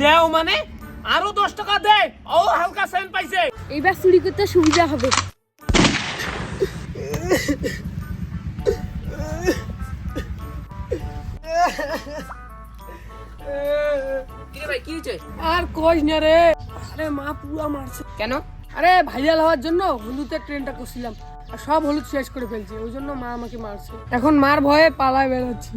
দেও মানে? আরও দশ টাকা দে। ও হালকা সেন্ট পাইছে। এইবার চুরি করতে সুবিধা হবে। আর কইস না রে। আরে মা পুরা মারছে। কেন? আরে ভাইরাল হওয়ার জন্য হলুদের ট্রেনটা করছিলাম। আর সব হলুদ শেষ করে ফেলছে ওই জন্য মা আমাকে মারছে। এখন মার ভয়ে পালায় বেরোচ্ছি।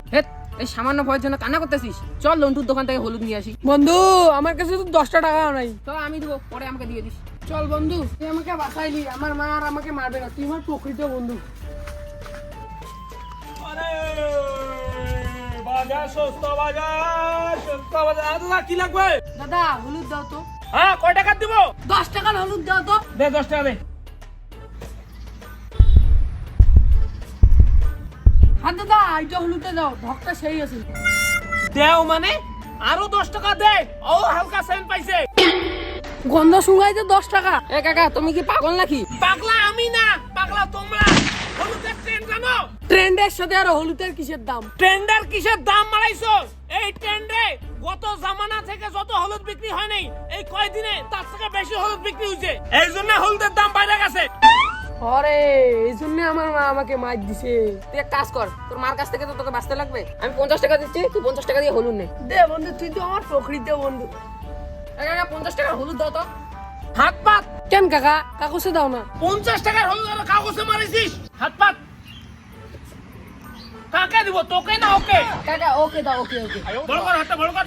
এই সামান্য ভয়ের জন্য কান্না করতেছিস? চল লন্টুর দোকান থেকে হলুদ নিয়ে আসি। বন্ধু আমার কাছে তো দশটা টাকাও নাই। চল আমি দেবো পরে আমাকে দিয়ে দিস। চল বন্ধু তুই আমাকে বাঁচাইলি আমার মা আর আমাকে মারবে না তুই আমার প্রকৃত বন্ধু। আরে বাজার সস্তা বাজার সস্তা বাজার। দাদা কি লাগবে? দাদা হলুদ দাও তো। হ্যাঁ কয় টাকা দিব? দশ টাকার হলুদ দাও তো। দে দশ টাকা দে। হ্যাঁ দাদা হলুদটা দাও সেই আছে। দেও মানে? আরও দশ টাকা দে। ও হালকা সেন্ট পাইছে। গন্ধ দশ টাকা। এ কাকা তুমি কি পাগল নাকি? পাগলা আমি না পাগলা তোমরা। হলুদের ট্রেন জানো? ট্রেন্ডের সাথে আর হলুদের কিসের দাম? ট্রেন্ডার কিসের দাম বাড়াইছো এই ট্রেন্ডে গত জামানা থেকে যত হলুদ বিক্রি হয় নাই এই কয়দিনে তার থেকে বেশি হলুদ বিক্রি হয়েছে এই জন্য হলুদের দাম বাইরে গেছে। আরে এই জন্য আমার মা আমাকে মার দিছে। তুই এক কাজ কর তোর মার কাছ থেকে তো তোকে বাঁচতে লাগবে। আমি পঞ্চাশ টাকা দিচ্ছি তুই পঞ্চাশ টাকা দিয়ে হলুদ নে। দে বন্ধু তুই তো আমার প্রকৃত বন্ধু। কাকা পঞ্চাশ টাকার হলুদ দাও তো। হাত পাত। কেন কাকা? কাগজে দাও না। পঞ্চাশ টাকার হলুদ আর কাগজে মারিছিস? হাত পাত। কাকে দিব? তোকে না ওকে? কাকা ওকে দাও ওকে ওকে। বড় কর হাতটা বড় কর।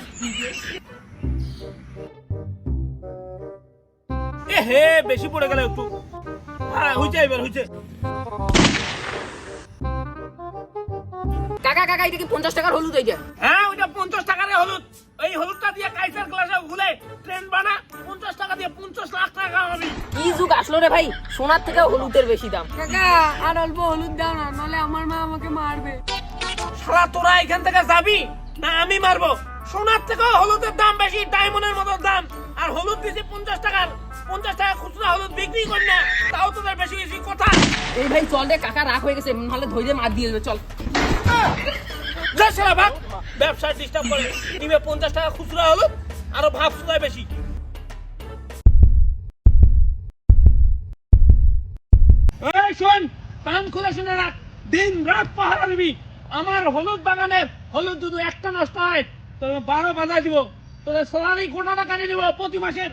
এ হে বেশি পড়ে গেল একটু। হ্যাঁ হইছে এবার হইছে। কাকা কাকা এটা কি পঞ্চাশ টাকার হলুদ এই যে? হ্যাঁ ওইটা পঞ্চাশ টাকার হলুদ। এই হলুদটা দিয়ে কাইসার গ্লাসে গুলে ট্রেন বানা পঞ্চাশ টাকা দিয়ে পঞ্চাশ লাখ টাকা হবে কি যুগ আসলো রে ভাই? সোনার থেকে হলুদের বেশি দাম। কাকা আর অল্প হলুদ দাও না নাহলে আমার মা আমাকে মারবে। শালা তোরা এখান থেকে যাবি? না আমি মারবো। সোনার থেকে হলুদের দাম বেশি ডায়মন্ডের মতো দাম। আর হলুদ দিছি পঞ্চাশ টাকার পঞ্চাশ টাকা বিক্রি করি না তাও তোদের বেশি বেশি কথা। এই ভাই চল রে কাকা রাগ হয়ে গেছে। নাহলে ধৈর্য মার দিয়ে দেবে চল। যা ভাগ ব্যবসা ডিস্টার্ব করে। পঞ্চাশ টাকা খুচরা হলুদ আরও ভাব সুদায় বেশি। এই শোন কান খুলে শুনে রাখ। দিন রাত পাহারা দিবি। আমার হলুদ বাগানে হলুদ দুধ একটা নষ্ট হয়। তোর বারো বাজায় দিব। তোদের সোনালি কোটা টাকা নিয়ে দিব প্রতি মাসের।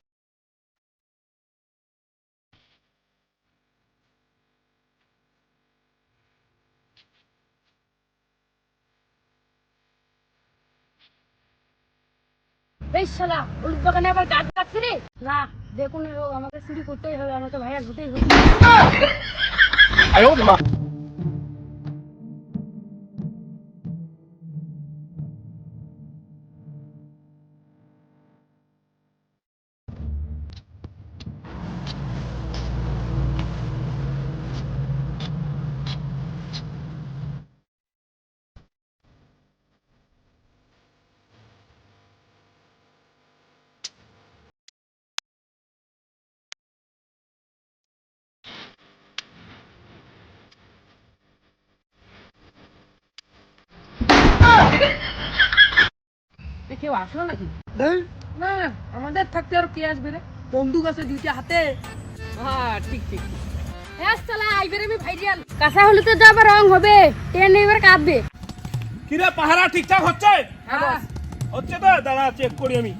আবার গাছ রে? না আমাকে চুরি করতেই হবে আমাকে ভাইয়া ঘুরতেই হবে। কেউ আসলো নাকি? না আমাদের থাকতে আর কে আসবে রে? বন্দুক আছে দুইটা হাতে। হ্যাঁ ঠিক ঠিক হ্যাঁ শালা এইবার আমি ভাইরাল কাঁচা হলুদের তো আবার রং হবে। ট্রেন এবার কাঁপবে। কিরে পাহারা ঠিকঠাক হচ্ছে? হ্যাঁ হচ্ছে তো? দাঁড়া চেক করি আমি।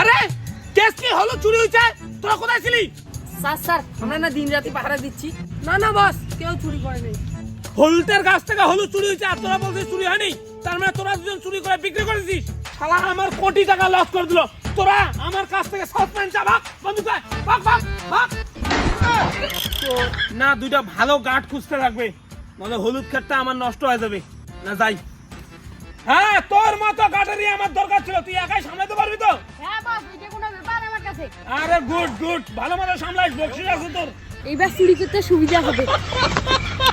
আরে কেস কি হলো চুরি হয়েছে? তোরা কোথায় ছিলি? স্যার স্যার আমরা না দিন রাতি পাহারা দিচ্ছি। না না বস কেউ চুরি করে নেই। হলুদের গাছ থেকে হলুদ চুরি হয়েছে আর তোরা বলছিস চুরি হয়নি? তার মানে তোরা দুজন চুরি করে বিক্রি করেছিস? শালা আমার কোটি টাকা লস করে দিল। তোরা আমার কাছ থেকে চা ভাগ বন্ধু ভাগ ভাগ না দুইটা ভালো গার্ড খুঁজতে লাগবে। নাহলে হলুদ ক্ষেতটা আমার নষ্ট হয়ে যাবে। না যাই। হ্যাঁ তোর মতো গাটারি আমার গুড গুড ভালো মতো সামলাইস বকশিস আছে তোর। এইবার চুরি করতে সুবিধা হবে।